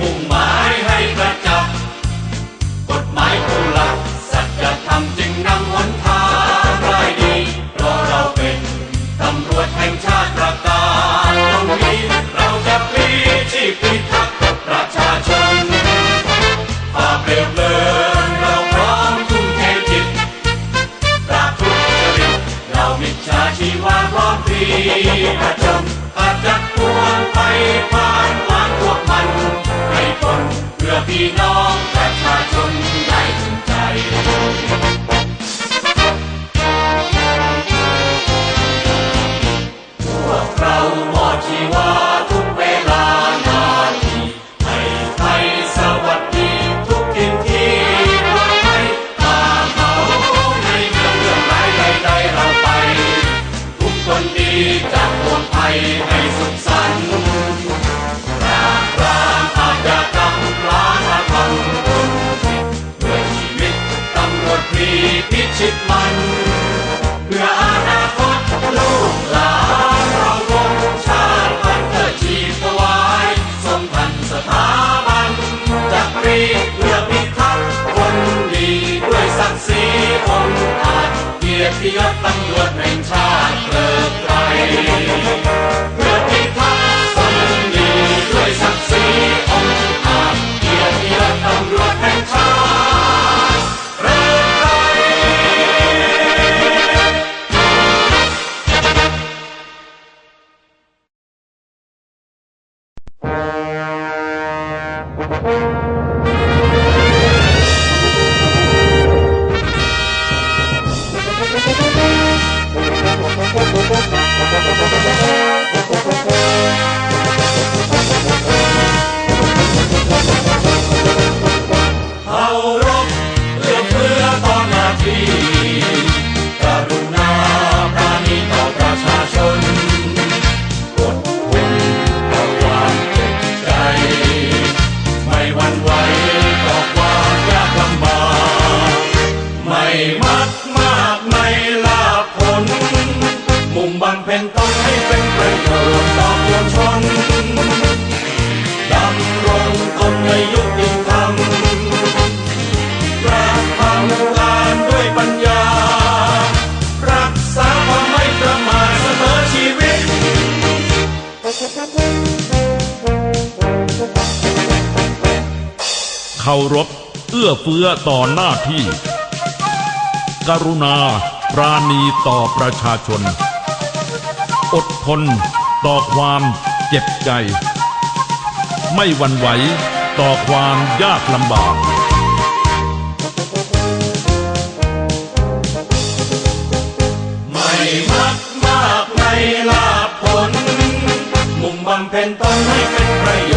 มุ่งหมายให้ประจักกฎหมายผู้หลักสัจธรรมจึงนำหนทางรายดีเพราะเราเป็นตำรวจแห่งชาติประกาศตรงนี้เราจะพิชีพพิทักประชาชนฝ่าเปรียบเลยชาชีวาพร้อมพีประจงปัจจักพวงไปพา ติยศตำรวจแห่งชาติเกลิกไกรเพื่อพิทักษ์สันติด้วยศักดิ์ศรีองค์อาจเกียรติยศตำรวจแห่งชาติเกลิกไกร เคารพ เอื้อเฟื้อต่อหน้าที่ กรุณาปราณีต่อประชาชน อดทนต่อความเจ็บใจ ไม่หวั่นไหวต่อความยากลำบากไม่มากมากในลาผลมุ่งบำเพ็ญตนให้เป็นประโยชน์